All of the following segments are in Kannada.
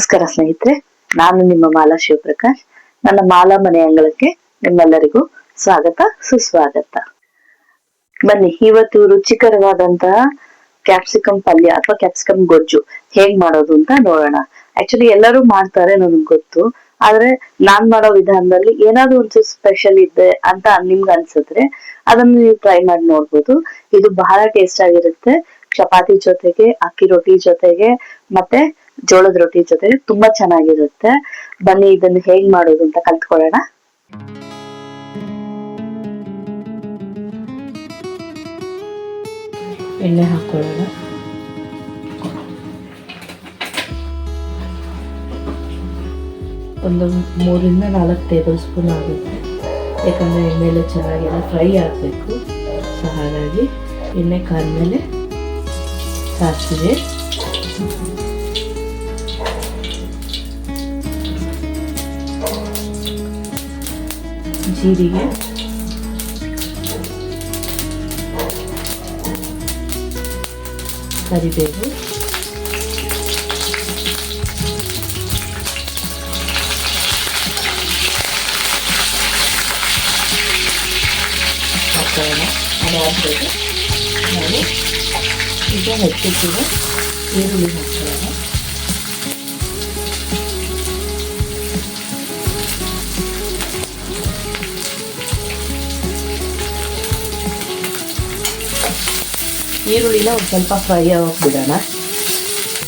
ನಮಸ್ಕಾರ ಸ್ನೇಹಿತರೆ, ನಾನು ನಿಮ್ಮ ಮಾಲಾ ಶಿವಪ್ರಕಾಶ್. ನನ್ನ ಮಾಲಾ ಮನೆ ಅಂಗಳಕ್ಕೆ ನಿಮ್ಮೆಲ್ಲರಿಗೂ ಸ್ವಾಗತ, ಸುಸ್ವಾಗತ. ಬನ್ನಿ, ಇವತ್ತು ರುಚಿಕರವಾದಂತಹ ಕ್ಯಾಪ್ಸಿಕಮ್ ಪಲ್ಯ ಅಥವಾ ಕ್ಯಾಪ್ಸಿಕಮ್ ಗೊಜ್ಜು ಹೇಗ್ ಮಾಡೋದು ಅಂತ ನೋಡೋಣ. ಆಕ್ಚುಲಿ ಎಲ್ಲರೂ ಮಾಡ್ತಾರೆ ನನಗ್ ಗೊತ್ತು, ಆದ್ರೆ ನಾನ್ ಮಾಡೋ ವಿಧಾನದಲ್ಲಿ ಏನಾದ್ರು ಒಂಚೂರು ಸ್ಪೆಷಲ್ ಇದೆ ಅಂತ ನಿಮ್ಗೆ ಅನ್ಸಿದ್ರೆ ಅದನ್ನ ನೀವು ಟ್ರೈ ಮಾಡಿ ನೋಡ್ಬೋದು. ಇದು ಬಹಳ ಟೇಸ್ಟ್ ಆಗಿರುತ್ತೆ. ಚಪಾತಿ ಜೊತೆಗೆ, ಅಕ್ಕಿ ರೊಟ್ಟಿ ಜೊತೆಗೆ, ಮತ್ತೆ ಜೋಳದ ರೊಟ್ಟಿ ಜೊತೆ ತುಂಬಾ ಚೆನ್ನಾಗಿರುತ್ತೆ. ಬನ್ನಿ ಇದನ್ನ ಹೇಗ್ ಮಾಡೋದು ಅಂತ ಕಲ್ತ್ಕೊಳ್ಳೋಣ. ಎಣ್ಣೆ ಹಾಕೊಳ್ಳೋಣ. ಒಂದು ಮೂರಿಂದ ನಾಲ್ಕು ಟೇಬಲ್ ಸ್ಪೂನ್ ಆಗುತ್ತೆ. ಯಾಕಂದ್ರೆ ಎಣ್ಣೆಲೆ ಚೆನ್ನಾಗೆಲ್ಲ, ಫ್ರೈ ಆಗಬೇಕು. ಸೊ ಹಾಗಾಗಿ ಎಣ್ಣೆ ಕಾದ್ಮೇಲೆ ಸಾಸಿವೆ. ಜೀರಿಗೆ. ಕರಿಬೇವು. ಹಾಕೋಣ ಅದಾದಮೇಲೆ ನಾವು ಈಗ ಹೆಚ್ಚಿಟ್ಟಿರೋ ಈರುಳ್ಳಿ ಹಾಕ್ಕೊಳ್ಳೋಣ ಈರುಳ್ಳಿನ ಒಂದು ಸ್ವಲ್ಪ ಫ್ರೈ ಬಿಡೋಣ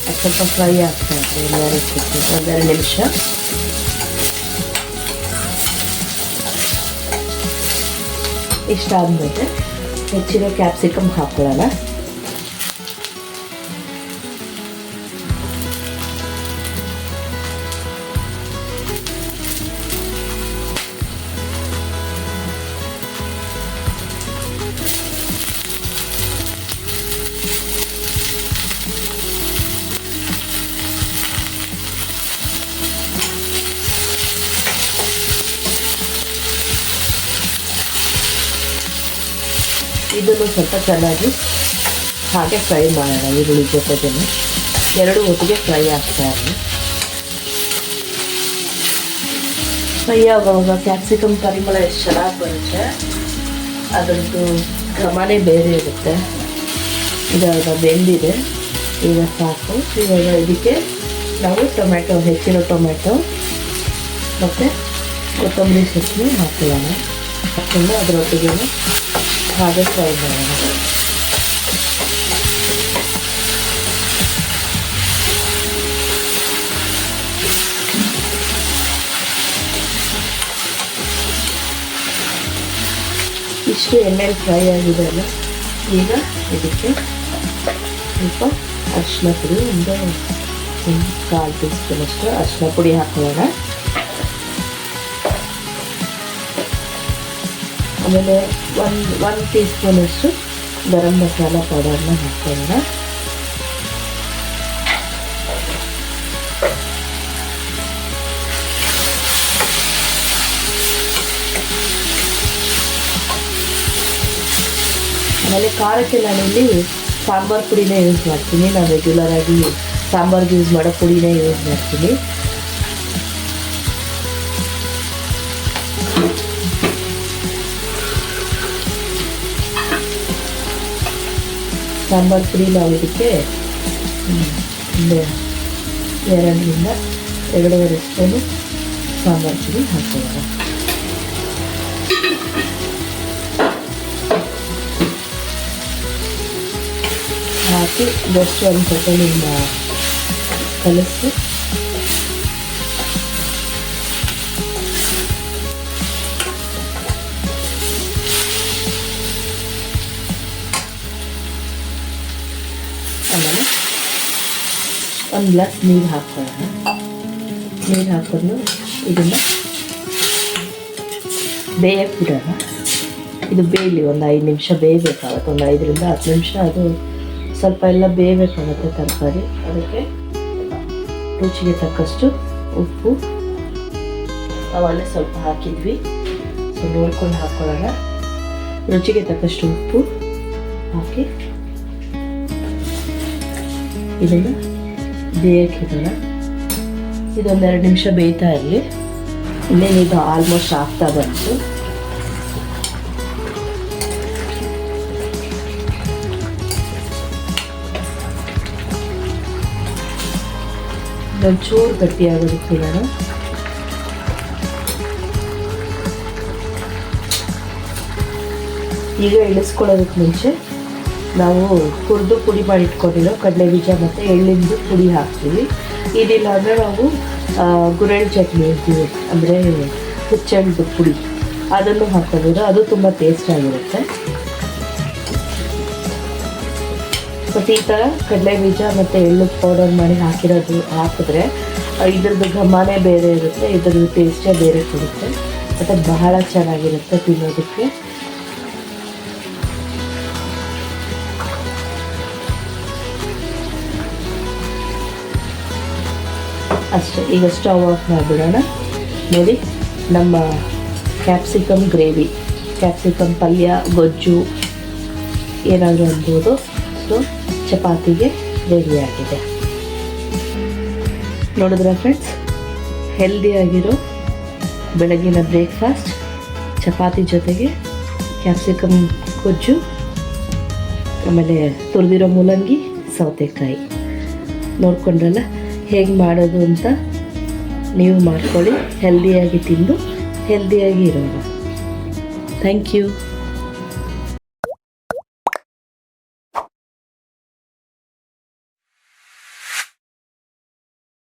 ಅದು ಸ್ವಲ್ಪ ಫ್ರೈ ಆಗ್ತಾ ಇದೆ ಒಂದೆರಡು ನಿಮಿಷ ಇಷ್ಟಾದ್ಮೇಲೆ ಹೆಚ್ಚಿನ ಕ್ಯಾಪ್ಸಿಕಮ್ ಹಾಕೊಳ್ಳೋಣ. ಇದನ್ನು ಸ್ವಲ್ಪ ಚೆನ್ನಾಗಿ ಹಾಗೆ ಫ್ರೈ ಮಾಡೋಣ. ಈರುಳ್ಳಿ ಜೊತೆಗೆ ಎರಡು ಒಟ್ಟಿಗೆ ಫ್ರೈ ಆಗ್ತಾ ಇರಲಿ. ಫ್ರೈ ಆಗುವಾಗ ಕ್ಯಾಪ್ಸಿಕಮ್ ಪರಿಮಳ ಎಷ್ಟು ಚೆನ್ನಾಗಿ ಬರುತ್ತೆ, ಅದರದ್ದು ಕ್ರಮನೇ ಬೇರೆ ಇರುತ್ತೆ. ಇದಾಗ ಬೆಂದಿದೆ. ಈಗ ಸಾಕು. ಇವಾಗ ಇದಕ್ಕೆ ನಾವು ಟೊಮೆಟೊ ಹೆಚ್ಚಿರೋ ಟೊಮೆಟೊ ಮತ್ತು ಕೊತ್ತಂಬರಿ ಸೊಪ್ಪು ಹಾಕೊಳ್ಳೋಣ ಹಾಕ್ಕೊಂಡು ಅದರೊಟ್ಟಿಗೆ ಹಾಗೆ ಫ್ರೈ ಮಾಡೋಣ ಇಷ್ಟು ಎಣ್ಣೆಲಿ ಫ್ರೈ ಆಗಿದೆ ಅಲ್ಲ ಈಗ ಇದಕ್ಕೆ ಸ್ವಲ್ಪ ಅರಿಶಿನ ಪುಡಿ, ಒಂದು ಒಂದು ಕಾಲು ಟೀ ಸ್ಪೂನಷ್ಟು ಅರಿಶಿನ ಪುಡಿ ಹಾಕೊಳ್ಳೋಣ ಆಮೇಲೆ ಒಂದು ಒನ್ ಟೀ ಸ್ಪೂನಷ್ಟು ಗರಂ ಮಸಾಲ ಪೌಡರ್ನ ಹಾಕ್ಕೊಳ್ಳೋಣ ಆಮೇಲೆ ಖಾರಕ್ಕೆ ನಾನಿಲ್ಲಿ ಸಾಂಬಾರು ಪುಡಿನೇ ಯೂಸ್ ಮಾಡ್ತೀನಿ. ನಾನು ರೆಗ್ಯುಲರ್ ಆಗಿ ಸಾಂಬಾರ್ಗೆ ಯೂಸ್ ಮಾಡೋ ಪುಡಿನೇ ಯೂಸ್ ಮಾಡ್ತೀನಿ. ಸಾಂಬಾರು ಪುಡಿ ಇದಕ್ಕೆ ಒಂದು ಎರಡರಿಂದ ಎರಡೂವರೆ ಸ್ಪೂನು ಸಾಂಬಾರು ಪುಡಿ ಹಾಕೊಳ್ಳೋಣ ಹಾಕಿ ಜಸ್ಟ್ ಒಂದು ಸ್ವಲ್ಪ ನಿಮ್ಮ ಕಲಿಸಿ ಆಮೇಲೆ ಒಂದು ಗ್ಲಾಸ್ ನೀರು ಹಾಕ್ಕೊಳ್ಳೋಣ. ನೀರು ಹಾಕೊಂಡು ಇದನ್ನು ಬೇಯಕ್ಕೆ ಬಿಡೋಣ ಇದು ಬೇಯಲಿ, ಒಂದು ಐದು ನಿಮಿಷ ಬೇಯಬೇಕಾಗುತ್ತೆ. ಒಂದು ಐದರಿಂದ ಹತ್ತು ನಿಮಿಷ ಅದು ಸ್ವಲ್ಪ ಎಲ್ಲ ಬೇಯಬೇಕಾಗುತ್ತೆ ತರಕಾರಿ. ಅದಕ್ಕೆ ರುಚಿಗೆ ತಕ್ಕಷ್ಟು ಉಪ್ಪು ಅವಲ್ಲೇ ಸ್ವಲ್ಪ ಹಾಕಿದ್ವಿ. ಸೊ, ನೋಡ್ಕೊಂಡು ಹಾಕ್ಕೊಳ್ಳೋಣ. ರುಚಿಗೆ ತಕ್ಕಷ್ಟು ಉಪ್ಪು ಹಾಕಿ ಇದನ್ನು ಬೇಯಕ್ಕೆ ಇಡೋಣ ಇದೊಂದೆರಡು ನಿಮಿಷ ಬೇಯ್ತಾ ಇರಲಿ. ಇದು ಆಲ್ಮೋಸ್ಟ್ ಆಗ್ತಾ ಬಂತು. ಚೂರು ಗಟ್ಟಿಯಾಗೋದಕ್ಕೆ ನಾನು ಈಗ ಇಳಿಸ್ಕೊಳ್ಳೋದಕ್ಕೆ ಮುಂಚೆ ನಾವು ಹುರಿದು ಪುಡಿ ಮಾಡಿ ಇಟ್ಕೊಂಡಿರೋ ಕಡಲೆ ಬೀಜ ಮತ್ತು ಎಳ್ಳಿಂದು ಪುಡಿ ಹಾಕ್ತೀವಿ. ಇದಿಲ್ಲ ಅಂದರೆ ನಾವು ಗುರೆಳ್ ಚಟ್ನಿ ಇರ್ತೀವಿ ಅಂದರೆ ಹುಚ್ಚೆಳ್ದು ಪುಡಿ. ಅದನ್ನು ಹಾಕೋಬೋದು ಅದು ತುಂಬ ಟೇಸ್ಟ್ ಆಗಿರುತ್ತೆ. ಮತ್ತು ಈ ಥರ ಕಡಲೆ ಬೀಜ ಮತ್ತು ಎಳ್ಳು ಪೌಡರ್ ಮಾಡಿ ಹಾಕಿರೋದು ಹಾಕಿದ್ರೆ ಇದ್ರದ್ದು ಘಮನೇ ಬೇರೆ ಇರುತ್ತೆ, ಇದ್ರದ್ದು ಟೇಸ್ಟೇ ಬೇರೆ ಕೊಡುತ್ತೆ. ಮತ್ತು ಬಹಳ ಚೆನ್ನಾಗಿರುತ್ತೆ ತಿನ್ನೋದಕ್ಕೆ. ಅಷ್ಟೇ, ಈಗ ಸ್ಟವ್ ಆಫ್ ಮಾಡಿಬಿಡೋಣ. ನೋಡಿ, ನಮ್ಮ ಕ್ಯಾಪ್ಸಿಕಮ್ ಗ್ರೇವಿ ಕ್ಯಾಪ್ಸಿಕಮ್ ಪಲ್ಯ, ಗೊಜ್ಜು, ಏನಾದರೂ ಅನ್ಬೋದು. ಸೊ ಚಪಾತಿಗೆ ಆಗಿದೆ. ನೋಡಿದ್ರ ಫ್ರೆಂಡ್ಸ್ ಹೆಲ್ದಿಯಾಗಿರೋ ಬೆಳಗಿನ ಬ್ರೇಕ್ಫಾಸ್ಟ್ ಚಪಾತಿ ಜೊತೆಗೆ ಕ್ಯಾಪ್ಸಿಕಮ್ ಗೊಜ್ಜು, ಆಮೇಲೆ ತುರಿದಿರೋ ಮೂಲಂಗಿ, ಸೌತೆಕಾಯಿ. ನೋಡ್ಕೊಂಡ್ರಲ್ಲ? ಹೇಗೆ ಮಾಡೋದು ಅಂತ ನೀವು ಮಾಡ್ಕೊಳ್ಳಿ. ಹೆಲ್ದಿಯಾಗಿ ತಿಂದು ಹೆಲ್ದಿಯಾಗಿ ಇರೋಣ ಥ್ಯಾಂಕ್ ಯು